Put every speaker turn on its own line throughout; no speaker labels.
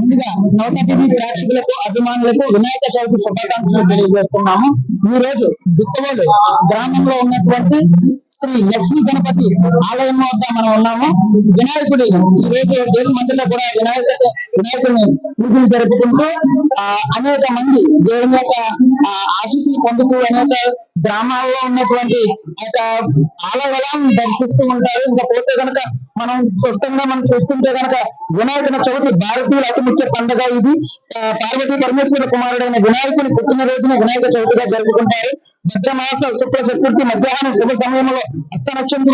ముందుగా నవత ప్రేక్షకులకు అభిమానులకు వినాయక చవితి శుభాకాంక్షలు తెలియజేస్తున్నాము. ఈ రోజు దుత్తవోలు గ్రామంలో ఉన్నటువంటి శ్రీ లక్ష్మీ గణపతి ఆలయం వద్ద మనం ఉన్నాము. వినాయకుడి ఈ రోజు దేవుని మందిలో కూడా వినాయక వినాయకుడిని పూజలు జరుపుకుంటూ ఆ, అనేక మంది దేవుని యొక్క ఆశీస్సులు పొందుతూ అనేక గ్రామాల్లో ఉన్నటువంటి ఒక ఆలయాలను దర్శిస్తూ ఉంటారు. ఇంకా పోతే కనుక మనం స్పష్టంగా మనం చూస్తుంటే కనుక వినాయకుని చవితి భారతీయులు అతి ముఖ్య పండుగ ఇది. పార్వతీ పరమేశ్వర కుమారుడైన వినాయకుని పుట్టినరోజున వినాయక చవితిగా జరుపుకుంటారు. భద్రమాస శుక్ల చతుర్థి మధ్యాహ్నం శుభ సమయంలో హస్త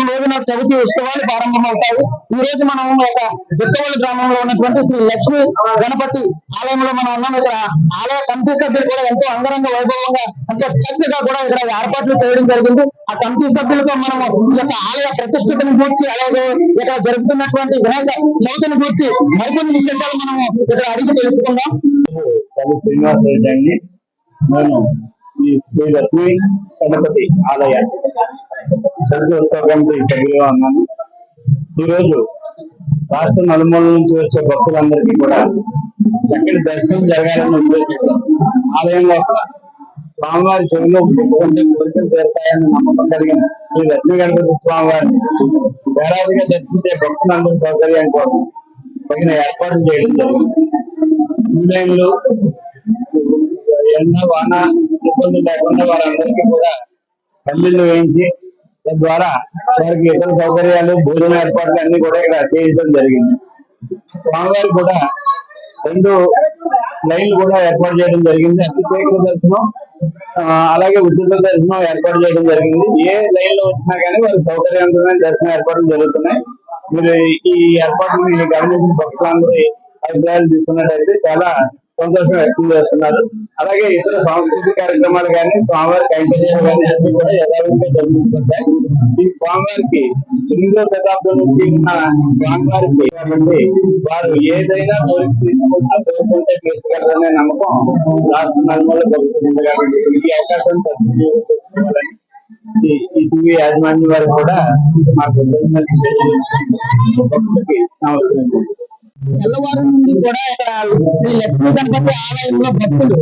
రోజున చవితి ఉత్సవాలు ప్రారంభమవుతాయి. ఈ రోజు మనం ఒక దుక్కవల్లి గ్రామంలో ఉన్నటువంటి శ్రీ లక్ష్మీ గణపతి ఆలయంలో మనం ఉన్నాం. ఇక్కడ ఆలయ కమిటీ సభ్యులు కూడా ఎంతో అంగరంగ వైభవంగా ఎంతో చక్కగా కూడా ఇక్కడ ఏర్పాట్లు చేయడం జరిగింది. ఆ కమిటీ సభ్యులతో మనం ఈ యొక్క ఆలయ ప్రతిష్ఠితను గూర్చి అలాగే ఇక్కడ జరుగుతున్నటువంటి వినాయక చవితిని గూర్చి మరికొన్ని విశేషాలు మనం ఇక్కడ అడిగి తెలుసుకుందాం.
శ్రీనివాస రెడ్డి అండి. నేను ఈ శ్రీ లక్ష్మీ గణపతి ఆలయ చరిత్ర సభ్యులుగా ఉన్నాను ఈరోజు రాష్ట్ర నలుమూల నుంచి వచ్చే భక్తులందరికీ కూడా చక్కటి దర్శనం జరగాలని ఉద్దేశంతో ఆలయంలో స్వామివారి చెవిలో పెట్టుకుంటే కోరికలు తీరుతాయని నమ్మకం కలిగిన శ్రీ లక్ష్మీ గణపతి స్వామివారిని వేలాదిగా దర్శించే భక్తులందరి సౌకర్యం కోసం తగిన ఏర్పాట్లు చేయడం జరిగింది. ఈ ఎండ వాన ఇబ్బంది లేకుండా వారందరికీ కూడా పల్లీలు వేయించి తద్వారా వారికి ఇతర సౌకర్యాలు భోజన ఏర్పాట్లు అన్ని కూడా ఇక్కడ చేయించడం జరిగింది. స్వామివారు కూడా రెండు లైన్లు కూడా ఏర్పాటు చేయడం జరిగింది. అతిశేఖర దర్శనం అలాగే ఉచిత దర్శనం ఏర్పాటు చేయడం జరిగింది. ఏ లైన్లో వచ్చినా కానీ వారి సౌకర్యవంతమైన దర్శనం ఏర్పాట్లు జరుగుతున్నాయి. మీరు ఈ ఏర్పాట్లని గమనించిన భక్తులందరి అభిప్రాయాలు తీసుకున్నట్టయితే చాలా సంతోషం వ్యక్తం చేస్తున్నారు. అలాగే ఇతర సాంస్కృతిక కార్యక్రమాలు కానీ స్వామివారి కైంకర్యాలు కానీ అన్ని కూడా యథావిధిగా జరుగుతుంటాయి. ఈ స్వామివారికి ఎనిమిదో శతాబ్దం నుంచి ఉన్న స్వామివారికి కాబట్టి వారు ఏదైనా కోరిక తీసుకుంటే కోరుకుంటే తీసుకెళ్తారనే నమ్మకం రాష్ట్ర నలుమూల కలుగుతుంది కాబట్టి ఈ అవకాశం ఈ టీవీ యాజమాన్యం వారు కూడా మాకు నమస్కారం
తెల్లవారు నుండి కూడా ఇక్కడ శ్రీ లక్ష్మీ గణపతి ఆలయంలో భక్తులు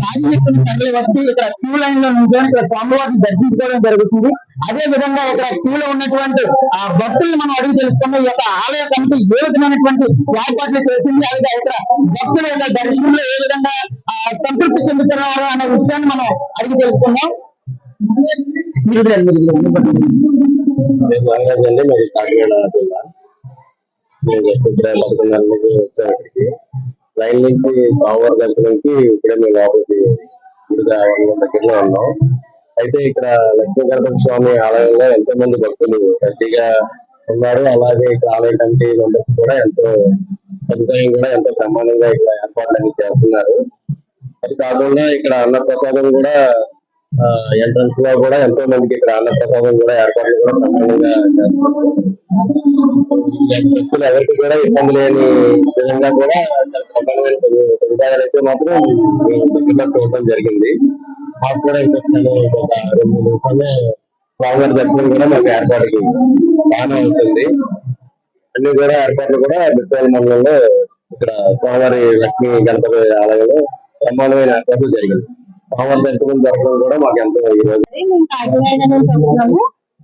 కాజీకులు తరలి వచ్చి ఇక్కడ క్యూ లైన్లో నుంచొని ఇక్కడ స్వామివారిని దర్శించుకోవడం జరుగుతుంది. అదే విధంగా ఇక్కడ క్యూ లో ఉన్నటువంటి ఆ భక్తులు మనం అడిగి తెలుసుకున్నాం ఈ యొక్క ఆలయ కమిటీ ఏ విధమైనటువంటి ఏర్పాట్లు చేసింది అలాగే ఇక్కడ భక్తుల యొక్క దర్శనంలో ఏ విధంగా ఆ, సంతృప్తి చెందుతున్నారు అనే విషయాన్ని మనం అడిగి తెలుసుకుందాం. మీరు మీరు
జస్ట్ ఇప్పుడే పదకొండు గంటలకి ఇక్కడికి లైన్ నుంచి సోమవారం దర్శనంకి ఇప్పుడే మేము లోపలికి గుడిగా దగ్గరలో ఉన్నాం. అయితే ఇక్కడ లక్ష్మీ గణపతి స్వామి ఆలయంలో ఎంతో మంది భక్తులు రద్దీగా ఉన్నారు. అలాగే ఇక్కడ ఆలయ కమిటీ మెంబర్స్ కూడా ఎంతో సదుపాయం కూడా ఎంతో బ్రహ్మాండంగా ఇక్కడ ఏర్పాట్లు చేస్తున్నారు. అది కాకుండా ఇక్కడ అన్నప్రసాదం కూడా ఎంట్రన్స్లో కూడా ఎంతో మందికి ఇక్కడ అన్నప్రసాదం కూడా ఏర్పాట్లు కూడా బ్రహ్మాండంగా చేస్తున్నారు. ఎవరికి కూడా ఇబ్బంది లేని విధంగా కూడా బ్రహ్మాండమైన సదుపాయాలు అయితే మాత్రం దగ్గరలో చూడటం జరిగింది. మాకు కూడా ఇంకొక ఒక రెండు మూడు నిమిషాల్లో స్వామివారి దర్శనం కూడా మాకు ఏర్పాటుకి బాగానే అవుతుంది. అన్ని కూడా ఏర్పాట్లు కూడా బిత్వాల మండలంలో ఇక్కడ స్వామివారి లక్ష్మీ గణపతి ఆలయంలో బ్రహ్మాండమైన ఏర్పాట్లు జరిగింది స్వామివారి జరగడం కూడా మాకు ఎంతో ఈరోజు
మేము కాకినాడ నుంచి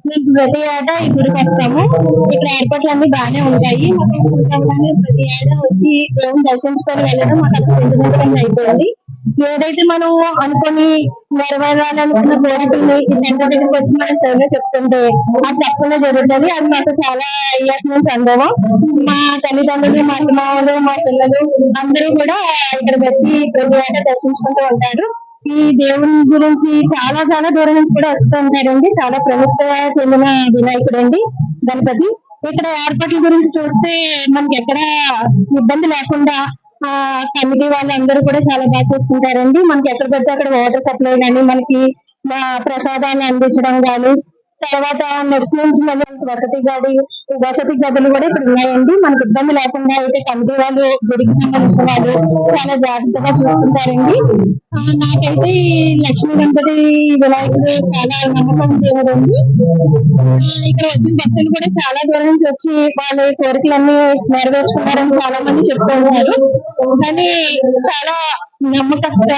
మేము ప్రతి ఏటా ఈ గుడికి వస్తాము. ఇక్కడ ఏర్పాట్లు అన్ని బాగానే ఉంటాయి. మాకు ప్రతి ఏటా వచ్చి దేవుని దర్శించుకొని వెళ్ళడం మాకు అంత సెంటిమెంట్ అయిపోయింది. ఏదైతే మనం అనుకొని నెరవేరాలనుకున్న కోరికల్ని ఈ సెంటర్ దగ్గరికి వచ్చి మనం సర్వే చెప్తుంటే అది తప్పకుండా జరుగుతుంది. అది మాకు చాలా ఇయర్స్ నుంచి అనుభవం మా తల్లిదండ్రులు మా అత్తమామలు మా పిల్లలు అందరూ కూడా ఇక్కడికి వచ్చి ప్రతి ఏటా దర్శించుకుంటూ ఉంటారు. ఈ దేవుని గురించి చాలా చాలా దూరం నుంచి కూడా వస్తూ ఉంటారండి. చాలా ప్రముఖ చెందిన వినాయకుడు అండి గణపతి. ఇక్కడ ఏర్పాట్ల గురించి చూస్తే మనకి ఎక్కడ ఇబ్బంది లేకుండా ఆ కమిటీ వాళ్ళందరూ కూడా చాలా బాగా చూసుకుంటారండి. మనకి ఎక్కడ పడితే అక్కడ వాటర్ సప్లై కానీ మనకి ప్రసాదాన్ని అందించడం కానీ తర్వాత నెక్స్ట్ నుంచి మళ్ళీ వసతి గది వసతి గదులు కూడా ఇక్కడ ఉన్నాయండి. మనకి ఇబ్బంది లేకుండా అయితే కమిటీ వాళ్ళు గుడికి సంబంధించిన వాళ్ళు చాలా జాగ్రత్తగా చూసుకుంటారండి. నాకైతే లక్ష్మీ గణపతి వినాయకుడు చాలా నమ్మకం దేవుడు ఇక్కడ వచ్చిన భక్తులు కూడా చాలా దూరం నుంచి వచ్చి వాళ్ళ కోరికలన్నీ నెరవేర్చుకున్నారని చాలా మంది చెప్తూ ఉన్నారు. కానీ చాలా నమ్మకస్త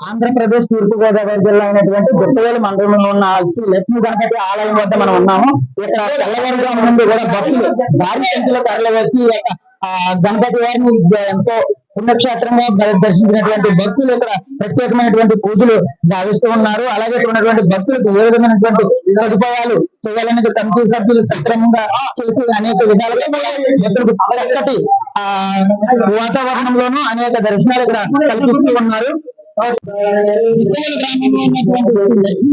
ఆంధ్రప్రదేశ్ తూర్పుగోదావరి జిల్లా అయినటువంటి గుట్టవేలు మండలంలో ఉన్న లక్ష్మీ గణపతి ఆలయం వద్ద మనం ఉన్నాము. ఇక్కడ తెల్లవారుజాము నుండి కూడా భక్తులు భారీ సంఖ్యలో తరలివచ్చి ఆ, గణపతి వారిని ఎంతో పుణ్యక్షేత్రంగా దర్శించినటువంటి భక్తులు ఇక్కడ ప్రత్యేకమైనటువంటి పూజలు గావిస్తూ ఉన్నారు. అలాగే ఇక్కడ ఉన్నటువంటి భక్తులకు ఏ విధమైనటువంటి సదుపాయాలు చేయాలనేది కమిటీ సభ్యులు సక్రమంగా చేసి అనేక విధాలుగా భక్తులకు చక్కటి ఆ వాతావరణంలోనూ అనేక దర్శనాలు ఇక్కడ కల్పిస్తూ ఉన్నారు.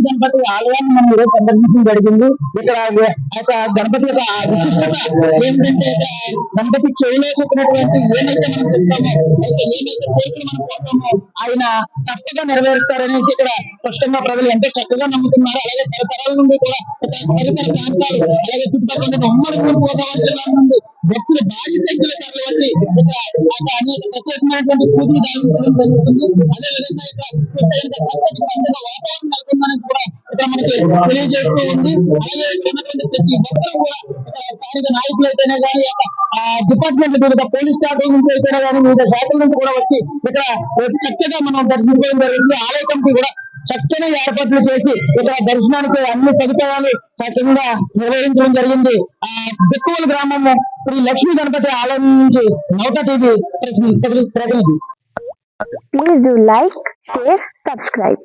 గణపతి ఆలయాన్ని మనం ఈరోజు సందర్శించడం జరిగింది ఇక్కడ ఒక గణపతి యొక్క విశిష్టత ఏంటంటే గణపతి చెవిలో చెప్పినటువంటి ఏమైతే మనం ఆయన తప్పగా నెరవేరుస్తారనేసి ఇక్కడ స్పష్టంగా ప్రజలు ఎంతో చక్కగా నమ్ముతున్నారు అలాగే తరతరాల నుండి కూడా ప్రాంతాలు అలాగే చుట్టుపక్కల ఉమ్మడి తూర్పు గోదావరి జిల్లా నుండి భక్తులు భారీ సంఖ్యలో వచ్చి ప్రత్యేకమైనటువంటి పూజలు అదే విధంగా వాతావరణం కూడా ఇక్కడ మనకి తెలియజేస్తూ ఉంది. అలాగే ప్రతి కూడా స్థానిక నాయకులు అయితేనే కానీ డిపార్ట్మెంట్ వివిధ పోలీస్ శాఖల నుంచి అయితేనే కానీ వివిధ శాఖల నుంచి కూడా వచ్చి ఇక్కడ చక్కగా మనం దర్శించుకోవడం జరుగుతుంది ఆలయ కమిటీ కూడా చక్కని ఏర్పాట్లు చేసి ఇక్కడ దర్శనానికి అన్ని సదుపాయాలు చక్కగా నిర్వహించడం జరిగింది. ఆ బిక్కువల గ్రామము శ్రీ లక్ష్మీ గణపతి ఆలయం నుంచి నౌక టీవీ ప్రతినిధి ప్రతినిధి.
Please do like share subscribe